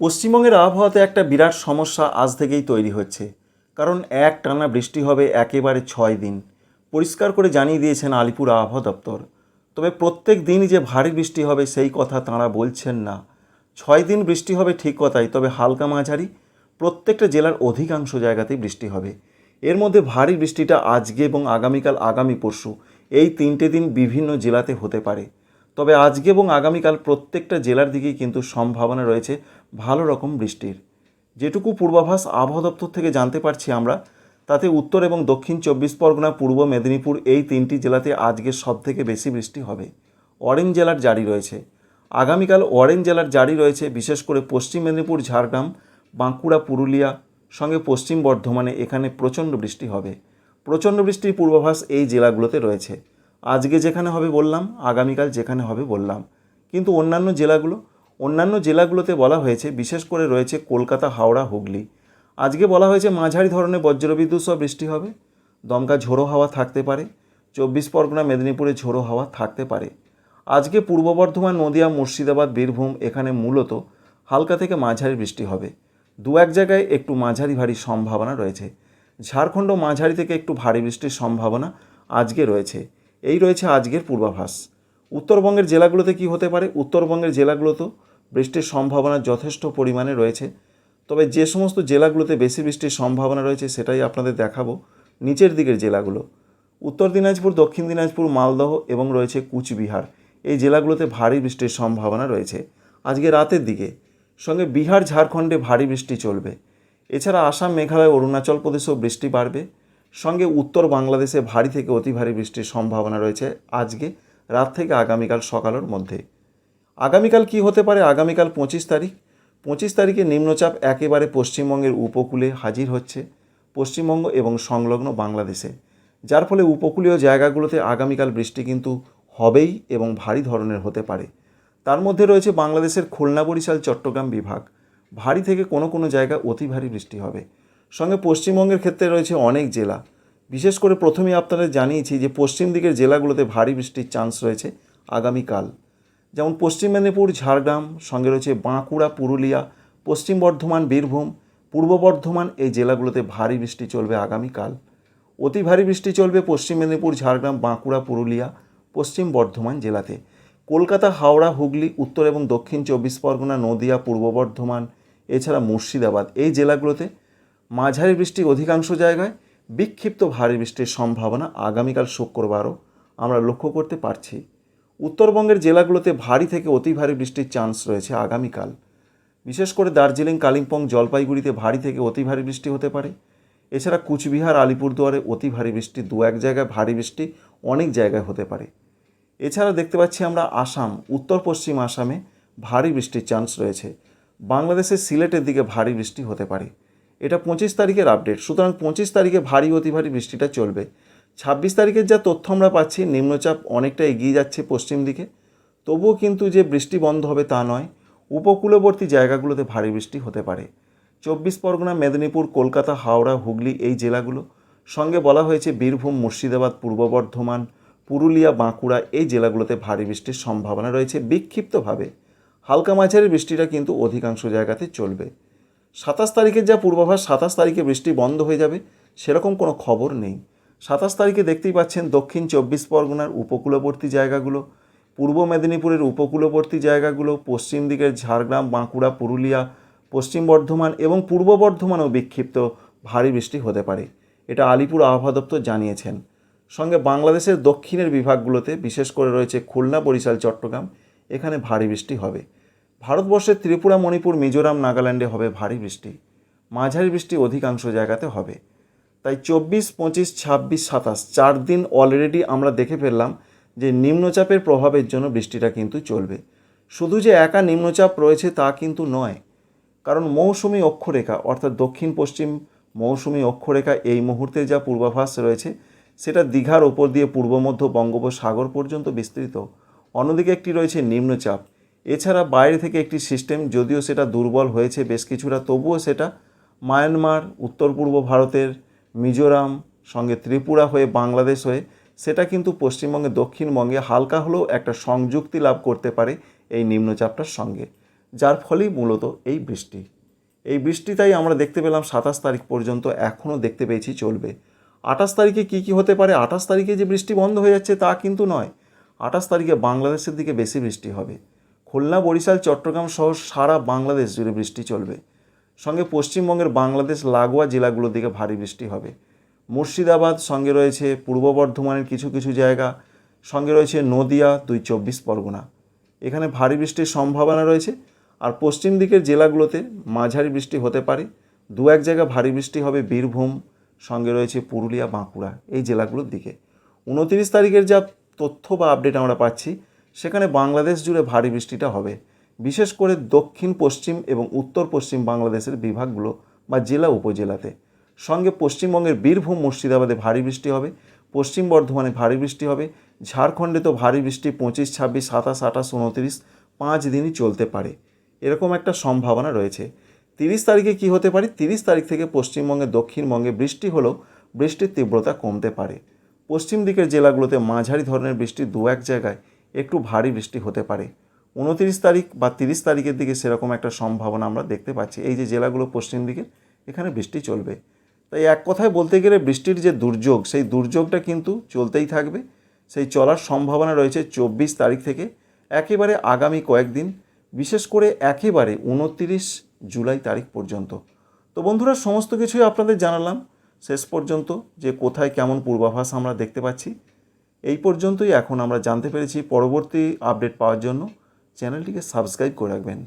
পশ্চিমবঙ্গের আবহাওয়াতে একটা বিরাট সমস্যা আজ থেকেই তৈরি হচ্ছে। কারণ এক টানা বৃষ্টি হবে একেবারে ছয় দিন। পরিষ্কার করে জানিয়ে দিয়েছেন আলিপুর আবহাওয়া দপ্তর। তবে প্রত্যেক দিনই যে ভারী বৃষ্টি হবে সেই কথা তাঁরা বলছেন না। ছয় দিন বৃষ্টি হবে ঠিক কথাই, তবে হালকা মাঝারি। প্রত্যেকটা জেলার অধিকাংশ জায়গাতেই বৃষ্টি হবে। এর মধ্যে ভারী বৃষ্টিটা আজকে এবং আগামীকাল, আগামী পরশু এই তিনটে দিন বিভিন্ন জেলাতে হতে পারে। তবে আজকে এবং আগামীকাল প্রত্যেকটা জেলার দিকেই কিন্তু সম্ভাবনা রয়েছে ভালো রকম বৃষ্টির। যেটুকু পূর্বাভাস আবহাওয়া দপ্তর থেকে জানতে পারছি আমরা, তাতে উত্তর এবং দক্ষিণ চব্বিশ পরগনা, পূর্ব মেদিনীপুর এই তিনটি জেলাতে আজকে সবথেকে বেশি বৃষ্টি হবে। অরেঞ্জ জেলার জারি রয়েছে। আগামীকাল অরেঞ্জ জেলার জারি রয়েছে, বিশেষ করে পশ্চিম মেদিনীপুর, ঝাড়গ্রাম, বাঁকুড়া, পুরুলিয়া, সঙ্গে পশ্চিম বর্ধমানে এখানে প্রচণ্ড বৃষ্টি হবে। প্রচণ্ড বৃষ্টির পূর্বাভাস এই জেলাগুলোতে রয়েছে। আজকে যেখানে হবে বললাম, আগামীকাল যেখানে হবে বললাম। কিন্তু অন্যান্য জেলাগুলো, অন্যান্য জেলাগুলোতে বলা হয়েছে, বিশেষ করে রয়েছে কলকাতা, হাওড়া, হুগলি। আজকে বলা হয়েছে মাঝারি ধরনের বজ্রবিদ্যুৎ সহ বৃষ্টি হবে। দমকা ঝোড়ো হাওয়া থাকতে পারে। চব্বিশ পরগনা, মেদিনীপুরে ঝোড়ো হাওয়া থাকতে পারে। আজকে পূর্ব বর্ধমান, নদিয়া, মুর্শিদাবাদ, বীরভূম এখানে মূলত হালকা থেকে মাঝারি বৃষ্টি হবে। দু এক জায়গায় একটু মাঝারি ভারী সম্ভাবনা রয়েছে। ঝাড়খণ্ড মাঝারি থেকে একটু ভারী বৃষ্টির সম্ভাবনা আজকে রয়েছে। এই রয়েছে আজকের পূর্বাভাস। উত্তরবঙ্গের জেলাগুলোতে কি হতে পারে? উত্তরবঙ্গের জেলাগুলোতেও বৃষ্টির সম্ভাবনা যথেষ্ট পরিমাণে রয়েছে। তবে যে সমস্ত জেলাগুলোতে বেশি বৃষ্টির সম্ভাবনা রয়েছে সেটাই আপনাদের দেখাবো। নিচের দিকের জেলাগুলো। উত্তর দিনাজপুর, দক্ষিণ দিনাজপুর, মালদহ এবং রয়েছে কুচবিহার। এই জেলাগুলোতে ভারী বৃষ্টির সম্ভাবনা রয়েছে। আজকে রাতের দিকে সঙ্গে বিহার, ঝাড়খণ্ডে ভারী বৃষ্টি চলবে। এছাড়া আসাম, মেঘালয়, অরুণাচল প্রদেশেও বৃষ্টি বাড়বে। সঙ্গে উত্তর বাংলাদেশে ভারী থেকে অতি ভারী বৃষ্টির সম্ভাবনা রয়েছে আজকে, রাত থেকে আগামীকাল সকালের মধ্যে। আগামীকাল কি হতে পারে? আগামীকাল পঁচিশ তারিখ। পঁচিশ তারিখে নিম্নচাপ একেবারে পশ্চিমবঙ্গের উপকূলে হাজির হচ্ছে, পশ্চিমবঙ্গ এবং সংলগ্ন বাংলাদেশে। যার ফলে উপকূলীয় জায়গাগুলোতে আগামীকাল বৃষ্টি কিন্তু হবেই এবং ভারী ধরনের হতে পারে। তার মধ্যে রয়েছে বাংলাদেশের খুলনা, বরিশাল, চট্টগ্রাম বিভাগ। ভারী থেকে কোনো কোনো জায়গা অতি ভারী বৃষ্টি হবে। সঙ্গে পশ্চিমবঙ্গের ক্ষেত্রে রয়েছে অনেক জেলা। বিশেষ করে প্রথমেই আপনাদের জানিয়েছি যে পশ্চিম দিকের জেলাগুলোতে ভারী বৃষ্টির চান্স রয়েছে আগামীকাল। যেমন পশ্চিম মেদিনীপুর, ঝাড়গ্রাম, সঙ্গে রয়েছে বাঁকুড়া, পুরুলিয়া, পশ্চিম বর্ধমান, বীরভূম, পূর্ব বর্ধমান এই জেলাগুলোতে ভারী বৃষ্টি চলবে আগামীকাল। অতি ভারী বৃষ্টি চলবে পশ্চিম মেদিনীপুর, ঝাড়গ্রাম, বাঁকুড়া, পুরুলিয়া, পশ্চিম বর্ধমান জেলাতে। কলকাতা, হাওড়া, হুগলি, উত্তর এবং দক্ষিণ চব্বিশ পরগনা, নদিয়া, পূর্ব বর্ধমান, এছাড়া মুর্শিদাবাদ এই জেলাগুলোতে মাঝারি বৃষ্টি অধিকাংশ জায়গায়, বিক্ষিপ্ত ভারী বৃষ্টির সম্ভাবনা আগামীকাল শুক্রবারও আমরা লক্ষ্য করতে পারছি। উত্তরবঙ্গের জেলাগুলোতে ভারী থেকে অতি ভারী বৃষ্টির চান্স রয়েছে আগামীকাল। বিশেষ করে দার্জিলিং, কালিম্পং, জলপাইগুড়িতে ভারী থেকে অতি ভারী বৃষ্টি হতে পারে। এছাড়া কুচবিহার, আলিপুরদুয়ারে অতি ভারী বৃষ্টি, দু এক জায়গায় ভারী বৃষ্টি অনেক জায়গায় হতে পারে। এছাড়া দেখতে পাচ্ছি আমরা আসাম উত্তর পশ্চিম আসামে ভারী বৃষ্টির চান্স রয়েছে। বাংলাদেশের সিলেটের দিকে ভারী বৃষ্টি হতে পারে। এটা পঁচিশ তারিখের আপডেট সুতরাং পঁচিশ তারিখে ভারী অতি ভারী বৃষ্টিটা চলবে। ছাব্বিশ তারিখের যা তথ্য আমরা পাচ্ছি, নিম্নচাপ অনেকটা এগিয়ে যাচ্ছে পশ্চিম দিকে। তবুও কিন্তু যে বৃষ্টি বন্ধ হবে তা নয়, উপকূলবর্তী জায়গাগুলোতে ভারী বৃষ্টি হতে পারে। চব্বিশ পরগনা, মেদিনীপুর, কলকাতা, হাওড়া, হুগলি এই জেলাগুলো। সঙ্গে বলা হয়েছে বীরভূম, মুর্শিদাবাদ, পূর্ব বর্ধমান, পুরুলিয়া, বাঁকুড়া এই জেলাগুলোতে ভারী বৃষ্টির সম্ভাবনা রয়েছে বিক্ষিপ্তভাবে। হালকা মাঝারি বৃষ্টিটা কিন্তু অধিকাংশ জায়গাতে চলবে। সাতাশ তারিখের যা পূর্বাভাস, সাতাশ তারিখে বৃষ্টি বন্ধ হয়ে যাবে, সেরকম কোনো খবর নেই। সাতাশ তারিখে দেখতেই পাচ্ছেন দক্ষিণ চব্বিশ পরগনার উপকূলবর্তী জায়গাগুলো, পূর্ব মেদিনীপুরের উপকূলবর্তী জায়গাগুলো, পশ্চিম দিকের ঝাড়গ্রাম, বাঁকুড়া, পুরুলিয়া, পশ্চিম বর্ধমান এবং পূর্ব বর্ধমানেও বিক্ষিপ্ত ভারী বৃষ্টি হতে পারে, এটা আলিপুর আবহাওয়া দপ্তর জানিয়েছেন। সঙ্গে বাংলাদেশের দক্ষিণের বিভাগগুলোতে বিশেষ করে রয়েছে খুলনা, বরিশাল, চট্টগ্রাম, এখানে ভারী বৃষ্টি হবে। ভারতবর্ষের ত্রিপুরা, মণিপুর, মিজোরাম, নাগাল্যান্ডে হবে ভারী বৃষ্টি। মাঝারি বৃষ্টি অধিকাংশ জায়গাতে হবে। তাই চব্বিশ, পঁচিশ, ছাব্বিশ, সাতাশ চার দিন অলরেডি আমরা দেখে ফেললাম যে নিম্নচাপের প্রভাবের জন্য বৃষ্টিটা কিন্তু চলবে। শুধু যে একা নিম্নচাপ রয়েছে তা কিন্তু নয়, কারণ মৌসুমি অক্ষরেখা, অর্থাৎ দক্ষিণ, পশ্চিম মৌসুমি অক্ষরেখা এই মুহূর্তে যা পূর্বাভাস রয়েছে, সেটা দীঘার ওপর দিয়ে পূর্ব, মধ্য বঙ্গোপসাগর পর্যন্ত বিস্তৃত। অন্যদিকে একটি রয়েছে নিম্নচাপ এছাড়া বাইরে থেকে একটি সিস্টেম, যদিও সেটা দুর্বল হয়েছে বেশ কিছুটা, তবুও সেটা মায়ানমার, উত্তর পূর্ব ভারতের, মিজোরাম, সঙ্গে ত্রিপুরা হয়ে বাংলাদেশ হয়ে, সেটা কিন্তু পশ্চিমবঙ্গে দক্ষিণবঙ্গে হালকা হলেও একটা সংযুক্তি লাভ করতে পারে এই নিম্নচাপটার সঙ্গে, যার ফলেই মূলত এই বৃষ্টি। এই বৃষ্টি তাই আমরা দেখতে পেলাম সাতাশ তারিখ পর্যন্ত, এখনও দেখতে পেয়েছি চলবে। আঠাশ তারিখে কী কী হতে পারে? আঠাশ তারিখে যে বৃষ্টি বন্ধ হয়ে যাচ্ছে তা কিন্তু নয়। আঠাশ তারিখে বাংলাদেশের দিকে বেশি বৃষ্টি হবে। খুলনা, বরিশাল, চট্টগ্রাম সহ সারা বাংলাদেশ জুড়ে বৃষ্টি চলবে। সঙ্গে পশ্চিমবঙ্গের বাংলাদেশ, লাগোয়া জেলাগুলোর দিকে ভারী বৃষ্টি হবে। মুর্শিদাবাদ, সঙ্গে রয়েছে পূর্ব বর্ধমানের কিছু কিছু জায়গা, সঙ্গে রয়েছে নদিয়া, দুই চব্বিশ পরগনা। এখানে ভারী বৃষ্টির সম্ভাবনা রয়েছে। আর পশ্চিম দিকের জেলাগুলোতে মাঝারি বৃষ্টি হতে পারে। দু এক জায়গা ভারী বৃষ্টি হবে বীরভূম, সঙ্গে রয়েছে পুরুলিয়া, বাঁকুড়া, এই জেলাগুলোর দিকে। উনতিরিশ তারিখের যা তথ্য বা আপডেট আমরা পাচ্ছি সেখানে বাংলাদেশ জুড়ে ভারী বৃষ্টিটা হবে। বিশেষ করে দক্ষিণ, পশ্চিম এবং উত্তর পশ্চিম বাংলাদেশের বিভাগগুলো বা জেলা উপজেলাতে। সঙ্গে পশ্চিমবঙ্গের বীরভূম, মুর্শিদাবাদে ভারী বৃষ্টি হবে, পশ্চিম বর্ধমানে ভারী বৃষ্টি হবে, ঝাড়খণ্ডে তো ভারী বৃষ্টি পঁচিশ, ছাব্বিশ, সাতাশ, আঠাশ, উনতিরিশ, পাঁচ দিনই চলতে পারে। এরকম একটা সম্ভাবনা রয়েছে। তিরিশ তারিখে কি হতে পারে? তিরিশ তারিখ থেকে পশ্চিমবঙ্গে, দক্ষিণবঙ্গে বৃষ্টি হলেও বৃষ্টির তীব্রতা কমতে পারে। পশ্চিম দিকের জেলাগুলোতে মাঝারি ধরনের বৃষ্টি দু এক জায়গায় একটু ভারী বৃষ্টি হতে পারে। উনতিরিশ তারিখ বা তিরিশ তারিখের দিকে সেরকম একটা সম্ভাবনা আমরা দেখতে পাচ্ছি। এই যে জেলাগুলো পশ্চিম দিকে, এখানে বৃষ্টি চলবে। তাই এক কথায় বলতে গেলে বৃষ্টির যে দুর্যোগ, সেই দুর্যোগটা কিন্তু চলতেই থাকবে। সেই চলার সম্ভাবনা রয়েছে চব্বিশ তারিখ থেকে। একেবারে আগামী কয়েকদিন, বিশেষ করে একেবারে উনতিরিশ জুলাই তারিখ পর্যন্ত। তো বন্ধুরা, সমস্ত কিছুই আপনাদের জানালাম। শেষ পর্যন্ত যে কোথায় কেমন পূর্বাভাস আমরা দেখতে পাচ্ছি। এই পর্যন্তই। এখন আমরা জানতে পেরেছি পরবর্তী আপডেট পাওয়ার জন্য। চ্যানেলটিকে সাবস্ক্রাইব করে রাখবেন।